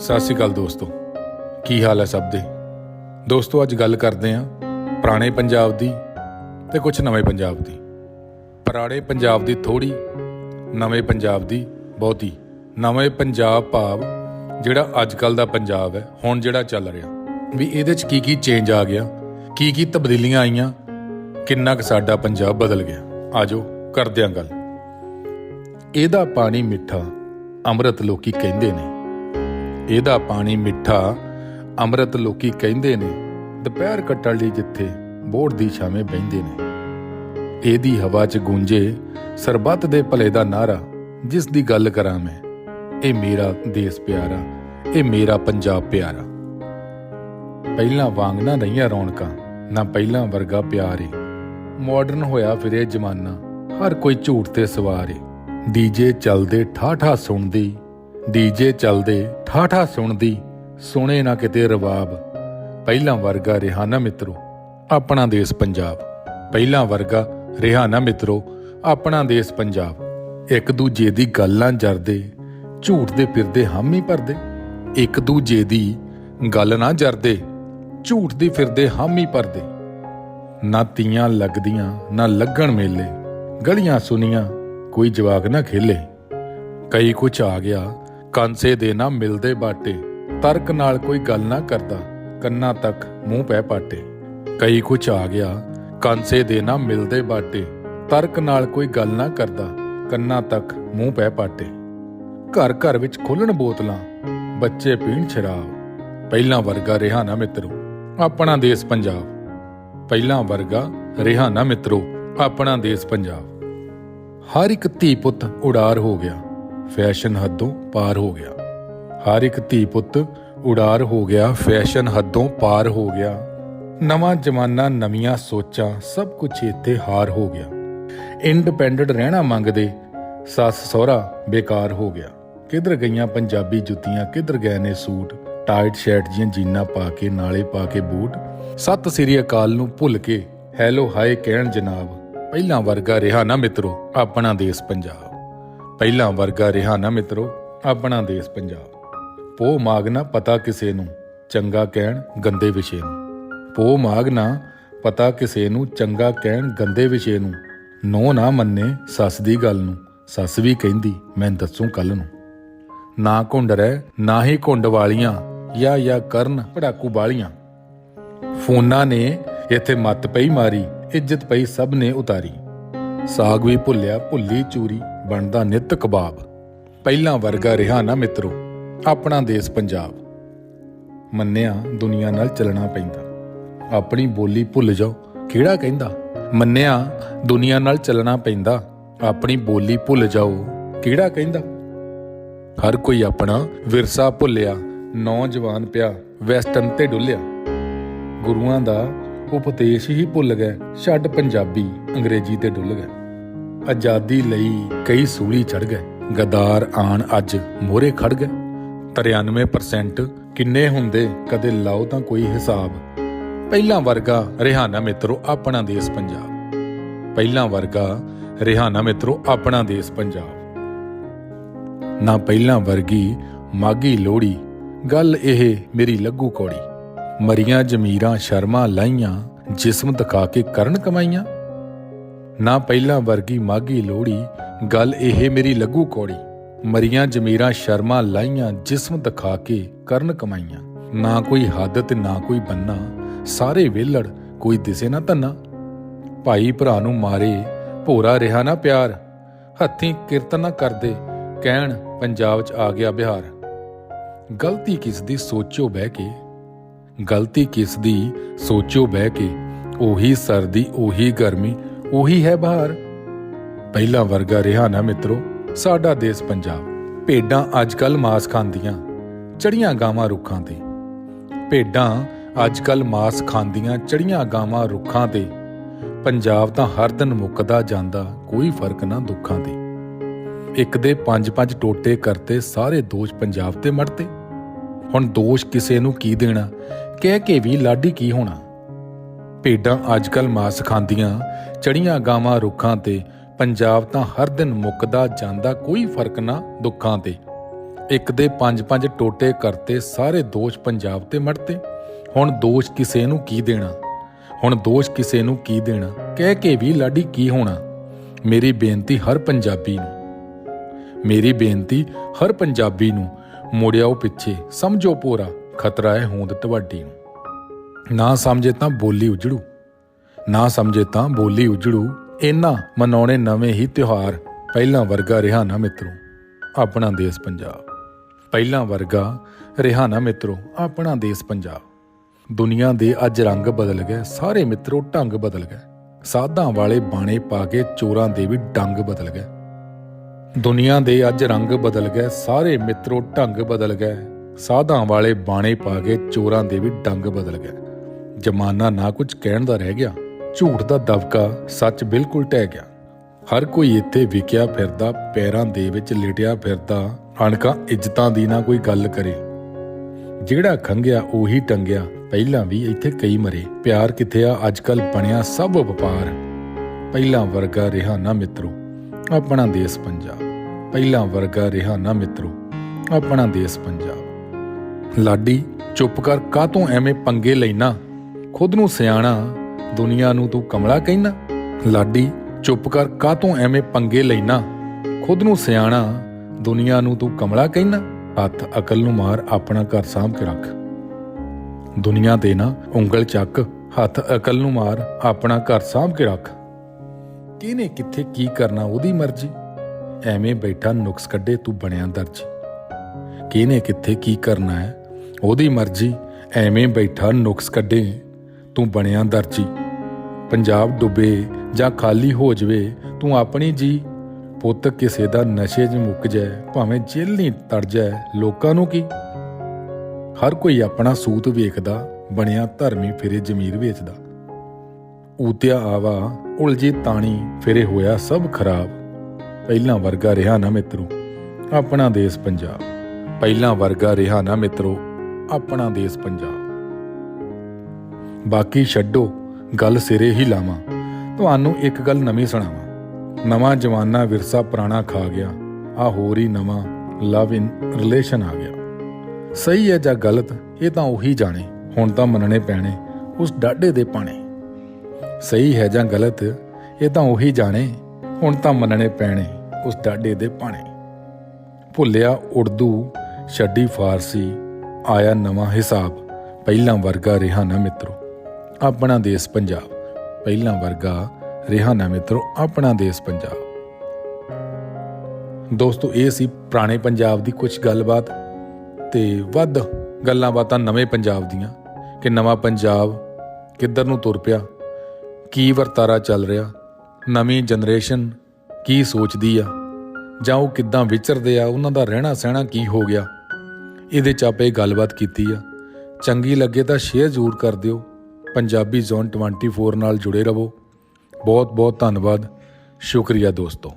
ਸਤਿ ਸ਼੍ਰੀ ਅਕਾਲ ਦੋਸਤੋ। ਕੀ ਹਾਲ ਹੈ ਸਭ ਦੇ? ਦੋਸਤੋ, ਅੱਜ ਗੱਲ ਕਰਦੇ ਆਂ ਪੁਰਾਣੇ ਪੰਜਾਬ ਦੀ ਤੇ ਕੁਝ ਨਵੇਂ ਪੰਜਾਬ ਦੀ। ਪੁਰਾਣੇ ਪੰਜਾਬ ਦੀ ਥੋੜੀ ਨਵੇਂ ਪੰਜਾਬ ਦੀ ਬਹੁਤੀ। ਨਵੇਂ ਪੰਜਾਬ ਭਾਵ ਜਿਹੜਾ ਅੱਜ ਕੱਲ ਦਾ ਪੰਜਾਬ ਹੈ, ਹੁਣ ਜਿਹੜਾ ਚੱਲ ਰਿਹਾ। ਵੀ ਇਹਦੇ ਚ ਕੀ ਕੀ ਚੇਂਜ ਆ ਗਿਆ ਕੀ ਕੀ ਤਬਦੀਲੀਆਂ ਆਈਆਂ, ਕਿੰਨਾ ਕੁ ਸਾਡਾ ਪੰਜਾਬ ਬਦਲ ਗਿਆ। ਆਜੋ, ਕਰਦੇ ਆਂ ਗੱਲ। ਇਹਦਾ ਪਾਣੀ ਮਿੱਠਾ ਅੰਮ੍ਰਿਤ ਲੋਕੀ ਕਹਿੰਦੇ ਨੇ। ਇਹਦਾ ਪਾਣੀ ਮਿੱਠਾ ਅੰਮ੍ਰਿਤ ਲੋਕੀ ਕਹਿੰਦੇ ਨੇ, ਦੁਪਹਿਰ ਕੱਟਣ ਲਈ ਜਿੱਥੇ ਬੋੜ ਦੀ ਛਾਵੇਂ ਬਹਿੰਦੇ ਨੇ। ਇਹਦੀ ਹਵਾ 'ਚ ਗੂੰਜੇ ਸਰਬੱਤ ਦੇ ਭਲੇ ਦਾ ਨਾਰਾ, ਜਿਸ ਦੀ ਗੱਲ ਕਰਾਂ ਮੈਂ, ਇਹ ਮੇਰਾ ਦੇਸ਼ ਪਿਆਰਾ, ਇਹ ਮੇਰਾ ਪੰਜਾਬ ਪਿਆਰਾ। ਪਹਿਲਾਂ ਵਾਂਗ ਨਾ ਰਹੀਆਂ ਰੌਣਕਾਂ, ਨਾ ਪਹਿਲਾਂ ਵਰਗਾ ਪਿਆਰ ਏ। ਮਾਡਰਨ ਹੋਇਆ ਫਿਰੇ ਜ਼ਮਾਨਾ, ਹਰ ਕੋਈ ਝੂਠ ਤੇ ਸਵਾਰ ਏ। ਡੀਜੇ ਚੱਲਦੇ ਠਾਠਾ ਸੁਣਦੀ ਡੀਜੇ ਚੱਲਦੇ, ਠਾਠਾ ਸੁਣਦੀ, ਸੁਣੇ ਨਾ ਕਿਤੇ ਰਵਾਬ। ਪਹਿਲਾਂ ਵਰਗਾ ਰਿਹਾ ਨਾ ਮਿੱਤਰੋ, ਆਪਣਾ ਦੇਸ਼ ਪੰਜਾਬ। ਪਹਿਲਾਂ ਵਰਗਾ ਰਿਹਾ ਨਾ ਮਿੱਤਰੋ, ਆਪਣਾ ਦੇਸ਼ ਪੰਜਾਬ। ਇੱਕ ਦੂਜੇ ਦੀ ਗੱਲਾਂ ਜਰਦੇ, ਝੂਠ ਦੇ ਫਿਰਦੇ ਹਾਮੀ ਭਰਦੇ। ਇੱਕ ਦੂਜੇ ਦੀ ਗੱਲ ਨਾ ਜਰਦੇ, ਝੂਠ ਦੀ ਫਿਰਦੇ ਹਾਮੀ ਭਰਦੇ। ਨਾ ਤੀਆਂ ਲੱਗਦੀਆਂ, ਨਾ ਲੱਗਣ ਮੇਲੇ। ਗਲੀਆਂ ਸੁਨੀਆਂ, ਕੋਈ ਜਵਾਕ ਨਾ ਖੇਲੇ। ਕਈ ਕੁਛ ਆ ਗਿਆ ਕਾਂਸੇ ਦੇ ਨਾ ਮਿਲਦੇ ਬਾਟੇ। ਤਰਕ ਨਾਲ ਕੋਈ ਗੱਲ ਨਾ ਕਰਦਾ, ਕੰਨਾਂ ਤੱਕ ਮੂੰਹ ਪੈ ਪਾਟੇ। ਕਈ ਕੁਛ ਆ ਗਿਆ, ਕਾਂਸੇ ਦੇ ਨਾ ਮਿਲਦੇ ਬਾਟੇ। ਤਰਕ ਨਾਲ ਕੋਈ ਗੱਲ ਨਾ ਕਰਦਾ, ਕੰਨਾਂ ਤੱਕ ਮੂੰਹ ਪੈ ਪਾਟੇ। ਘਰ ਘਰ ਵਿੱਚ ਖੋਲਣ ਬੋਤਲਾਂ, ਬੱਚੇ ਪੀਣ ਸ਼ਰਾਬ ਪਹਿਲਾਂ ਵਰਗਾ ਰਿਹਾ ਨਾ ਮਿੱਤਰੋ, ਆਪਣਾ ਦੇਸ਼ ਪੰਜਾਬ। ਪਹਿਲਾਂ ਵਰਗਾ ਰਿਹਾ ਨਾ ਮਿੱਤਰੋ, ਆਪਣਾ ਦੇਸ਼ ਪੰਜਾਬ। ਹਰ ਇੱਕ ਧੀ ਪੁੱਤ ਉਡਾਰ ਹੋ ਗਿਆ। ਫੈਸ਼ਨ ਹੱਦੋਂ ਪਾਰ ਹੋ ਗਿਆ। ਹਰ ਇੱਕ ਧੀ ਪੁੱਤ ਉਡਾਰ ਹੋ ਗਿਆ, ਫੈਸ਼ਨ ਹੱਦੋਂ ਪਾਰ ਹੋ ਗਿਆ। ਨਵਾਂ ਜ਼ਮਾਨਾ, ਨਵੀਆਂ ਸੋਚਾਂ, ਸਭ ਕੁਝ ਇੱਥੇ ਹਾਰ ਹੋ ਗਿਆ। ਇੰਡੀਪੈਂਡੈਂਟ ਰਹਿਣਾ ਮੰਗਦੇ ਸੱਸ ਸਹੁਰਾ ਬੇਕਾਰ ਹੋ ਗਿਆ। ਕਿੱਧਰ ਗਈਆਂ ਪੰਜਾਬੀ ਜੁੱਤੀਆਂ, ਕਿੱਧਰ ਗਏ ਨੇ ਸੂਟ ਟਾਈਟ ਸ਼ਰਟ ਜੀਆਂ ਜੀਨਾਂ ਪਾ ਕੇ, ਨਾਲੇ ਪਾ ਕੇ ਬੂਟ। ਸਤਿ ਸ੍ਰੀ ਅਕਾਲ ਨੂੰ ਭੁੱਲ ਕੇ, ਹੈਲੋ, ਹਾਏ, ਕਹਿਣ ਜਨਾਬ, ਪਹਿਲਾਂ ਵਰਗਾ ਰਿਹਾ ਨਾ ਮਿੱਤਰੋ, ਆਪਣਾ ਦੇਸ਼ ਪੰਜਾਬ। ਪਹਿਲਾਂ ਵਰਗਾ ਰਿਹਾ ਨਾ ਮਿੱਤਰੋ, ਆਪਣਾ ਦੇਸ਼ ਪੰਜਾਬ। ਪੋ ਮਾਗਨਾ ਪਤਾ ਕਿਸੇ ਨੂੰ, ਚੰਗਾ ਕਹਿਣ ਗੰਦੇ ਵਿਸ਼ੇ ਨੂੰ। ਪੋ ਮਾਗਨਾ ਪਤਾ ਕਿਸੇ ਨੂੰ, ਚੰਗਾ ਕਹਿਣ ਗੰਦੇ ਵਿਸ਼ੇ ਨੂੰ। ਨੋ ਨਾ ਮੰਨੇ ਸੱਸ ਦੀ ਗੱਲ ਨੂੰ, ਸੱਸ ਵੀ ਕਹਿੰਦੀ, ਮੈਂ ਦੱਸੂ ਕੱਲ ਨੂੰ। ਨਾ ਘੁੰਡ ਰਹਿ, ਨਾ ਹੀ ਘੁੰਡ ਵਾਲੀਆਂ, ਜਾਂ ਜਾਂ ਕਰਨ ਪੜਾਕੂ ਵਾਲੀਆਂ ਫੋਨਾਂ ਨੇ ਇੱਥੇ ਮੱਤ ਪਈ ਮਾਰੀ, ਇੱਜ਼ਤ ਪਈ ਸਭ ਨੇ ਉਤਾਰੀ। ਸਾਗ ਵੀ ਭੁੱਲਿਆ ਭੁੱਲੀ ਚੂਰੀ ਬਣਦਾ ਨਿੱਤ ਕਬਾਬ। ਪਹਿਲਾਂ ਵਰਗਾ ਰਿਹਾ ਨਾ ਮਿੱਤਰੋ, ਆਪਣਾ ਦੇਸ਼ ਪੰਜਾਬ। ਮੰਨਿਆ ਦੁਨੀਆ ਨਾਲ ਚੱਲਣਾ ਪੈਂਦਾ। ਆਪਣੀ ਬੋਲੀ ਭੁੱਲ ਜਾਓ, ਕਿਹੜਾ ਕਹਿੰਦਾ? ਮੰਨਿਆ ਦੁਨੀਆ ਨਾਲ ਚੱਲਣਾ ਪੈਂਦਾ। ਆਪਣੀ ਬੋਲੀ ਭੁੱਲ ਜਾਓ, ਕਿਹੜਾ ਕਹਿੰਦਾ? ਹਰ ਕੋਈ ਆਪਣਾ ਵਿਰਸਾ ਭੁੱਲਿਆ, ਨੌਜਵਾਨ ਪਿਆ, ਵੈਸਟਰਨ ਤੇ ਡੁੱਲਿਆ। ਗੁਰੂਆਂ ਦਾ ਉਪਦੇਸ਼ ਹੀ ਭੁੱਲ ਗਏ, ਛੱਡ ਪੰਜਾਬੀ ਅੰਗਰੇਜ਼ੀ ਤੇ ਡੁੱਲ ਗਏ। ਆਜ਼ਾਦੀ ਲਈ ਕਈ ਸੂਲੀ ਚੜ ਗਏ। ਗਦਾਰ ਆਣ ਅੱਜ ਮੋਰੇ ਖੜ ਗਏ। 93% ਕਿੰਨੇ ਹੁੰਦੇ, ਕਦੇ ਲਾਓ ਤਾਂ ਕੋਈ ਹਿਸਾਬ। ਪਹਿਲਾਂ ਵਰਗਾ ਰਿਹਾਨਾ ਮਿੱਤਰੋ, ਆਪਣਾ ਦੇਸ਼ ਪੰਜਾਬ। ਪਹਿਲਾਂ ਵਰਗਾ ਰਿਹਾਨਾ ਮਿੱਤਰੋ, ਆਪਣਾ ਦੇਸ਼ ਪੰਜਾਬ। ਨਾ ਪਹਿਲਾਂ ਵਰਗੀ ਮਾਗੀ ਲੋੜੀ ਗੱਲ ਇਹ ਮੇਰੀ ਲੱਗੂ ਕੌੜੀ। ਮਰੀਆਂ, ਜਮੀਰਾਂ, ਸ਼ਰਮਾਂ ਲਾਈਆਂ, ਜਿਸਮ ਦਿਖਾ ਕੇ ਕਰਨ ਕਮਾਈਆਂ। ਨਾ ਪਹਿਲਾਂ ਵਰਗੀ ਮਾਗੀ ਲੋੜੀ ਗੱਲ ਇਹ ਮੇਰੀ ਲੱਗੂ ਕੌੜੀ। ਮਰੀਆਂ ਜਮੀਰਾਂ ਸ਼ਰਮਾ ਲਾਈਆਂ, ਜਿਸਮ ਦਿਖਾ ਕੇ ਕਰਨ ਕਮਾਈਆਂ। ਨਾ ਕੋਈ ਹੱਦ ਤੇ ਨਾ ਕੋਈ ਬੰਨਾ, ਸਾਰੇ ਵੇਲੜ ਕੋਈ ਦਿਸੇ ਨਾ ਧੰਨਾ। ਭਾਈ ਭਰਾ ਨੂੰ ਮਾਰੇ, ਭੋਰਾ ਰਿਹਾ ਨਾ ਪਿਆਰ। ਹੱਥੀਂ ਕਿਰਤ ਨਾ ਕਰਦੇ, ਕਹਿਣ ਪੰਜਾਬ 'ਚ ਆ ਗਿਆ ਬਿਹਾਰ। ਗਲਤੀ ਕਿਸ ਦੀ ਸੋਚੋ ਬਹਿ ਕੇ? ਗਲਤੀ ਕਿਸ ਦੀ ਸੋਚੋ ਬਹਿ ਕੇ? ਉਹੀ ਸਰਦੀ, ਉਹੀ ਗਰਮੀ ਉਹੀ ਹੈ ਬਹਾਰ। ਪਹਿਲਾ ਵਰਗਾ ਰਿਹਾ ਨਾ ਮਿੱਤਰੋ, ਸਾਡਾ ਦੇਸ਼ ਪੰਜਾਬ। ਭੇਡਾਂ ਅੱਜ ਕੱਲ ਮਾਸ ਖਾਂਦੀਆਂ, ਚੜੀਆਂ ਗਾਵਾਂ ਰੁੱਖਾਂ ਤੇ। ਭੇਡਾਂ ਅੱਜ ਕੱਲ ਮਾਸ ਖਾਂਦੀਆਂ, ਚੜੀਆਂ ਗਾਵਾਂ ਰੁੱਖਾਂ ਤੇ। ਪੰਜਾਬ ਤਾਂ ਹਰ ਦਿਨ ਮੁੱਕਦਾ ਜਾਂਦਾ, ਕੋਈ ਫ਼ਰਕ ਨਾ ਦੁੱਖਾਂ ਤੇ। ਇੱਕ ਦੇ ਪੰਜ ਪੰਜ ਟੋਟੇ ਕਰਤੇ, ਸਾਰੇ ਦੋਸ਼ ਪੰਜਾਬ ਤੇ ਮੜਤੇ ਹੁਣ ਦੋਸ਼ ਕਿਸੇ ਨੂੰ ਕੀ ਦੇਣਾ, ਕਹਿ ਕੇ ਵੀ ਲਾਡੀ ਕੀ ਹੋਣਾ। ਭੇਡਾਂ ਅੱਜਕੱਲ ਮਾਸ ਖਾਂਦੀਆਂ, ਚੜੀਆਂ ਗਾਵਾਂ ਰੁੱਖਾਂ ਤੇ, ਪੰਜਾਬ ਤਾਂ ਹਰ ਦਿਨ ਮੁੱਕਦਾ ਜਾਂਦਾ ਕੋਈ ਫ਼ਰਕ ਨਾ ਦੁੱਖਾਂ ਤੇ। ਇੱਕ ਦੇ ਪੰਜ ਪੰਜ ਟੋਟੇ ਕਰਤੇ ਸਾਰੇ ਦੋਸ਼ ਪੰਜਾਬ ਤੇ ਮੜਤੇ। ਹੁਣ ਦੋਸ਼ ਕਿਸੇ ਨੂੰ ਕੀ ਦੇਣਾ? ਹੁਣ ਦੋਸ਼ ਕਿਸੇ ਨੂੰ ਕੀ ਦੇਣਾ? ਕਹਿ ਕੇ ਵੀ ਲਾਡੀ ਕੀ ਹੋਣਾ? ਮੇਰੀ ਬੇਨਤੀ ਹਰ ਪੰਜਾਬੀ ਨੂੰ। ਮੇਰੀ ਬੇਨਤੀ ਹਰ ਪੰਜਾਬੀ ਨੂੰ। ਮੁੜਿਆਓ ਪਿੱਛੇ, ਸਮਝੋ ਪੂਰਾ, ਖਤਰਾ ਹੈ ਹੋਂਦ ਤੁਹਾਡੀ ਨੂੰ। ਨਾ ਸਮਝੇ ਤਾਂ ਬੋਲੀ ਉਜੜੂ, ਨਾ ਸਮਝੇ ਤਾਂ ਬੋਲੀ ਉਜੜੂ। ਇਹਨਾਂ ਮਨਾਉਣੇ ਨਵੇਂ ਹੀ ਤਿਉਹਾਰ, ਪਹਿਲਾਂ ਵਰਗਾ ਰਿਹਾ ਨਾ ਮਿੱਤਰੋ, ਆਪਣਾ ਦੇਸ਼ ਪੰਜਾਬ। ਪਹਿਲਾਂ ਵਰਗਾ ਰਿਹਾ ਨਾ ਮਿੱਤਰੋ, ਆਪਣਾ ਦੇਸ਼ ਪੰਜਾਬ। ਦੁਨੀਆ ਦੇ ਅੱਜ ਰੰਗ ਬਦਲ ਗਏ, ਸਾਰੇ ਮਿੱਤਰੋ ਢੰਗ ਬਦਲ ਗਏ। ਸਾਧਾਂ ਵਾਲੇ ਬਾਣੇ ਪਾ ਕੇ ਚੋਰਾਂ ਦੇ ਵੀ ਡੰਗ ਬਦਲ ਗਏ। ਦੁਨੀਆ ਦੇ ਅੱਜ ਰੰਗ ਬਦਲ ਗਏ, ਸਾਰੇ ਮਿੱਤਰੋ ਢੰਗ ਬਦਲ ਗਏ। ਸਾਧਾਂ ਵਾਲੇ ਬਾਣੇ ਪਾ ਕੇ ਚੋਰਾਂ ਦੇ ਵੀ ਡੰਗ ਬਦਲ ਗਏ। ਜਮਾਨਾ ਨਾ ਕੁਝ ਕਹਿਣ ਦਾ ਰਹਿ ਗਿਆ। ਝੂਠ ਦਾ ਦਬਕਾ ਸੱਚ ਬਿਲਕੁਲ ਟਹਿ ਗਿਆ। ਹਰ ਕੋਈ ਇੱਥੇ ਵਿਕਿਆ ਫਿਰਦਾ, ਪੈਰਾਂ ਦੇ ਵਿੱਚ ਲਿਟਿਆ ਫਿਰਦਾ ਅਣਕਾਂ ਇੱਜ਼ਤਾਂ ਦੀ ਨਾ ਕੋਈ ਗੱਲ ਕਰੇ। ਜਿਹੜਾ ਖੰਗਿਆ ਉਹੀ ਟੰਗਿਆ, ਪਹਿਲਾਂ ਵੀ ਇੱਥੇ ਕਈ ਮਰੇ। ਪਿਆਰ ਕਿੱਥੇ ਆ? ਅੱਜਕੱਲ ਬਣਿਆ ਸਭ ਵਪਾਰ। ਪਹਿਲਾਂ ਵਰਗਾ ਰਿਹਾ ਨਾ ਮਿੱਤਰੋ, ਆਪਣਾ ਦੇਸ਼ ਪੰਜਾਬ। ਪਹਿਲਾਂ ਵਰਗਾ ਰਿਹਾ ਨਾ ਮਿੱਤਰੋ, ਆਪਣਾ ਦੇਸ਼ ਪੰਜਾਬ। ਲਾਡੀ, ਚੁੱਪ ਕਰ ਕਾਤੋਂ ਐਵੇਂ ਪੰਗੇ ਲੈਣਾ ਖੁਦ ਨੂੰ ਸਿਆਣਾ, ਦੁਨੀਆ ਨੂੰ ਤੂੰ ਕਮਲਾ ਕਹਿਣਾ ਲਾਡੀ, ਚੁੱਪ ਕਰ ਕਾਤੋਂ ਐਵੇਂ ਪੰਗੇ ਲੈਣਾ? ਖੁਦ ਨੂੰ ਸਿਆਣਾ, ਦੁਨੀਆ ਨੂੰ ਤੂੰ ਕਮਲਾ ਕਹਿਣਾ ਹੱਥ ਅਕਲ ਨੂੰ ਮਾਰ, ਆਪਣਾ ਘਰ ਸਾਂਭ ਕੇ ਰੱਖ। ਦੁਨੀਆ ਦੇ ਨਾ ਉਂਗਲ ਚੱਕ, ਹੱਥ ਅਕਲ ਨੂੰ ਮਾਰ, ਆਪਣਾ ਘਰ ਸਾਂਭ ਕੇ ਰੱਖ। ਕਿਹਨੇ ਕਿੱਥੇ ਕੀ ਕਰਨਾ ਉਹਦੀ ਮਰਜ਼ੀ? ਐਵੇਂ ਬੈਠਾ ਨੁਕਸ ਕੱਢੇ ਤੂੰ ਬਣਿਆ ਦਰਜੀ। ਕਿਹਨੇ ਕਿੱਥੇ ਕੀ ਕਰਨਾ ਹੈ ਉਹਦੀ ਮਰਜ਼ੀ? ਐਵੇਂ ਬੈਠਾ ਨੁਕਸ ਕੱਢੇ ਤੂੰ ਬਣਿਆ ਦਰਜੀ। ਪੰਜਾਬ ਡੁੱਬੇ ਜਾਂ ਖਾਲੀ ਹੋ ਜਵੇ, ਤੂੰ ਆਪਣੀ ਜੀ। ਪੁੱਤ ਕਿਸੇ ਦਾ ਨਸ਼ੇ 'ਚ ਮੁੱਕ ਜਾਏ, ਭਾਵੇਂ ਜੇਲ੍ਹ ਨਹੀਂ ਤੜ ਜਾਏ, ਲੋਕਾਂ ਨੂੰ ਕੀ? ਹਰ ਕੋਈ ਆਪਣਾ ਸੂਤ ਵੇਖਦਾ, ਬਣਿਆ ਧਰਮੀ ਫਿਰੇ ਜ਼ਮੀਰ ਵੇਚਦਾ। ਊਤਿਆ ਆਵਾ, ਉਲਝੀ ਤਾਣੀ, ਫਿਰੇ ਹੋਇਆ ਸਭ ਖਰਾਬ। ਪਹਿਲਾਂ ਵਰਗਾ ਰਿਹਾ ਨਾ ਮਿੱਤਰੋ, ਆਪਣਾ ਦੇਸ਼ ਪੰਜਾਬ। ਪਹਿਲਾਂ ਵਰਗਾ ਰਿਹਾ ਨਾ ਮਿੱਤਰੋ, ਆਪਣਾ ਦੇਸ਼ ਪੰਜਾਬ। ਬਾਕੀ ਛੱਡੋ, ਗੱਲ ਸਿਰੇ ਹੀ ਲਾਵਾਂ। ਤੁਹਾਨੂੰ ਇੱਕ ਗੱਲ ਨਵੀਂ ਸੁਣਾਵਾਂ। ਨਵਾਂ ਜਵਾਨਾ ਵਿਰਸਾ ਪੁਰਾਣਾ ਖਾ ਗਿਆ। ਆ ਹੋਰ ਹੀ ਨਵਾਂ ਲਵ ਇਨ ਰਿਲੇਸ਼ਨ ਆ ਗਿਆ। ਸਹੀ ਹੈ ਜਾਂ ਗਲਤ, ਇਹ ਤਾਂ ਉਹੀ ਜਾਣੇ। ਹੁਣ ਤਾਂ ਮੰਨਣੇ ਪੈਣੇ ਉਸ ਡਾਢੇ ਦੇ ਪਾਣੇ। ਸਹੀ ਹੈ ਜਾਂ ਗਲਤ, ਇਹ ਤਾਂ ਉਹੀ ਜਾਣੇ। ਹੁਣ ਤਾਂ ਮੰਨਣੇ ਪੈਣੇ ਉਸ ਡਾਢੇ ਦੇ ਪਾਣੇ। ਭੁੱਲਿਆ ਉਰਦੂ, ਛੱਡੀ ਫਾਰਸੀ, ਆਇਆ ਨਵਾਂ ਹਿਸਾਬ। ਪਹਿਲਾਂ ਵਰਗਾ ਰਿਹਾ ਨਾ ਮਿੱਤਰੋ। ਆਪਣਾ ਦੇਸ਼ ਪੰਜਾਬ। ਪਹਿਲਾਂ ਵਰਗਾ ਰਿਹਾ ਨਾ ਮਿੱਤਰੋ, ਆਪਣਾ ਦੇਸ਼ ਪੰਜਾਬ। ਦੋਸਤੋ, ਇਹ ਸੀ ਪੁਰਾਣੇ ਪੰਜਾਬ ਦੀ ਕੁਝ ਗੱਲਬਾਤ ਤੇ ਵੱਧ ਗੱਲਾਂ ਬਾਤਾਂ ਨਵੇਂ ਪੰਜਾਬ ਦੀਆਂ ਕਿ ਨਵਾਂ ਪੰਜਾਬ ਕਿੱਧਰ ਨੂੰ ਤੁਰ ਪਿਆ, ਕੀ ਵਰਤਾਰਾ ਚੱਲ ਰਿਹਾ, ਨਵੀਂ ਜਨਰੇਸ਼ਨ ਕੀ ਸੋਚਦੀ ਆ, ਜਾਂ ਉਹ ਕਿੱਦਾਂ ਵਿਚਰਦੇ ਆ, ਉਹਨਾਂ ਦਾ ਰਹਿਣਾ ਸਹਿਣਾ ਕੀ ਹੋ ਗਿਆ। ਇਹਦੇ ਚ ਆਪੇ ਗੱਲਬਾਤ ਕੀਤੀ ਆ। ਚੰਗੀ ਲੱਗੇ ਤਾਂ ਸ਼ੇਅਰ ਜ਼ਰੂਰ ਕਰ ਦਿਓ। ਪੰਜਾਬੀ ਜ਼ੋਨ 24 ਨਾਲ ਜੁੜੇ ਰਹੋ। ਬਹੁਤ ਬਹੁਤ ਧੰਨਵਾਦ। ਸ਼ੁਕਰੀਆ ਦੋਸਤੋ।